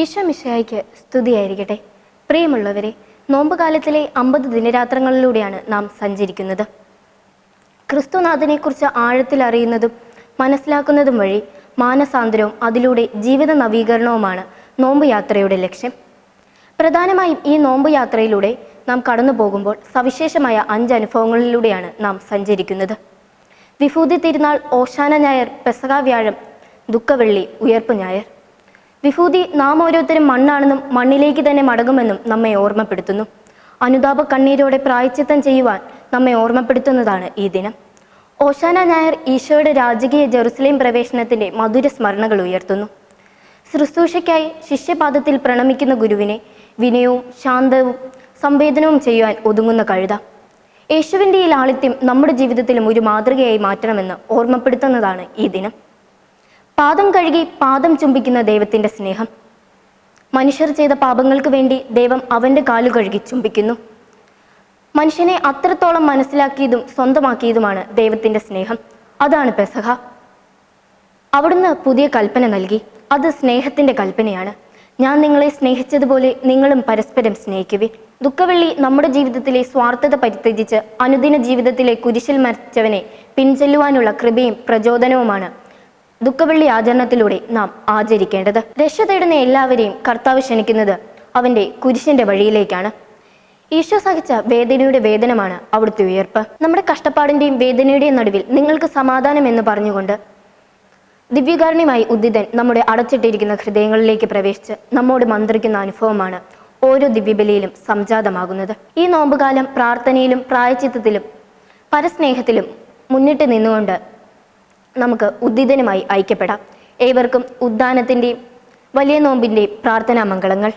ഈശോ മിശിഹായ്ക്ക് സ്തുതിയായിരിക്കട്ടെ. പ്രിയമുള്ളവരെ നോമ്പുകാലത്തിലെ അമ്പത് ദിനരാത്രങ്ങളിലൂടെയാണ് നാം സഞ്ചരിക്കുന്നത്. ക്രിസ്തുനാഥനെക്കുറിച്ച് ആഴത്തിൽ അറിയുന്നതും മനസ്സിലാക്കുന്നതും വഴി മാനസാന്തരവും അതിലൂടെ ജീവിത നവീകരണവുമാണ് നോമ്പ് യാത്രയുടെ ലക്ഷ്യം. പ്രധാനമായും ഈ നോമ്പ് യാത്രയിലൂടെ നാം കടന്നു പോകുമ്പോൾ സവിശേഷമായ അഞ്ച് അനുഭവങ്ങളിലൂടെയാണ് നാം സഞ്ചരിക്കുന്നത്. വിഭൂതി തിരുനാൾ ഓശാന ഞായർ പെസക വ്യാഴം ദുഃഖവെള്ളി ഉയർപ്പ് ഞായർ. വിഭൂതി നാം ഓരോരുത്തരും മണ്ണാണെന്നും മണ്ണിലേക്ക് തന്നെ മടങ്ങുമെന്നും നമ്മെ ഓർമ്മപ്പെടുത്തുന്നു. അനുതാപ കണ്ണീരോടെ പ്രായച്ചിത്തം ചെയ്യുവാൻ നമ്മെ ഓർമ്മപ്പെടുത്തുന്നതാണ് ഈ ദിനം. ഓശാന നായർ ഈശോയുടെ രാജകീയ ജെറുസലേം പ്രവേശനത്തിന്റെ മധുര സ്മരണകൾ ഉയർത്തുന്നു. ശുശ്രൂഷയ്ക്കായി ശിഷ്യപാദത്തിൽ പ്രണമിക്കുന്ന ഗുരുവിനെ വിനയവും ശാന്തവും സംവേദനവും ചെയ്യുവാൻ ഒതുങ്ങുന്ന കഴുത. യേശുവിന്റെ ഈ ലാളിത്യം നമ്മുടെ ജീവിതത്തിലും ഒരു മാതൃകയായി മാറ്റണമെന്ന് ഓർമ്മപ്പെടുത്തുന്നതാണ് ഈ ദിനം. പാദം കഴുകി പാദം ചുംബിക്കുന്ന ദൈവത്തിന്റെ സ്നേഹം. മനുഷ്യർ ചെയ്ത പാപങ്ങൾക്ക് വേണ്ടി ദൈവം അവന്റെ കാലു കഴുകി ചുംബിക്കുന്നു. മനുഷ്യനെ അത്രത്തോളം മനസ്സിലാക്കിയതും സ്വന്തമാക്കിയതുമാണ് ദൈവത്തിന്റെ സ്നേഹം. അതാണ് പെസഹ. അവിടുന്ന് പുതിയ കൽപ്പന നൽകി. അത് സ്നേഹത്തിന്റെ കൽപ്പനയാണ്. ഞാൻ നിങ്ങളെ സ്നേഹിച്ചതുപോലെ നിങ്ങളും പരസ്പരം സ്നേഹിക്കുവി ദുഃഖവെള്ളി നമ്മുടെ ജീവിതത്തിലെ സ്വാർത്ഥത പരിത്യജിച്ച് അനുദിന ജീവിതത്തിലെ കുരിശിൽ മരിച്ചവനെ പിൻചെല്ലുവാനുള്ള കൃപയും പ്രചോദനവുമാണ് ദുഃഖവെള്ളി ആചരണത്തിലൂടെ നാം ആചരിക്കേണ്ടത്. രക്ഷ തേടുന്ന എല്ലാവരെയും കർത്താവ് ക്ഷണിക്കുന്നത് അവന്റെ കുരിശിന്റെ വഴിയിലേക്കാണ്. ഈശോ സഹിച്ച വേദനയുടെ വേദനമാണ് അവിടുത്തെ ഉയർപ്പ്. നമ്മുടെ കഷ്ടപ്പാടിന്റെയും വേദനയുടെയും നടുവിൽ നിങ്ങൾക്ക് സമാധാനം എന്ന് പറഞ്ഞുകൊണ്ട് ദിവ്യകാരുണ്യമായി ഉദിതൻ നമ്മുടെ അടച്ചിട്ടിരിക്കുന്ന ഹൃദയങ്ങളിലേക്ക് പ്രവേശിച്ച് നമ്മോട് മന്ത്രിക്കുന്ന അനുഭവമാണ് ഓരോ ദിവ്യബലിയിലും സംജാതമാകുന്നത്. ഈ നോമ്പുകാലം പ്രാർത്ഥനയിലും പ്രായച്ചിത്തത്തിലും പരസ്നേഹത്തിലും മുന്നിട്ട് നിന്നുകൊണ്ട് നമുക്ക് ഉദ്ദിതനുമായി ഐക്യപ്പെടാം. ഏവർക്കും ഉദ്ദാനത്തിന്റെയും വലിയ നോമ്പിന്റെയും പ്രാർത്ഥനാ മംഗളങ്ങൾ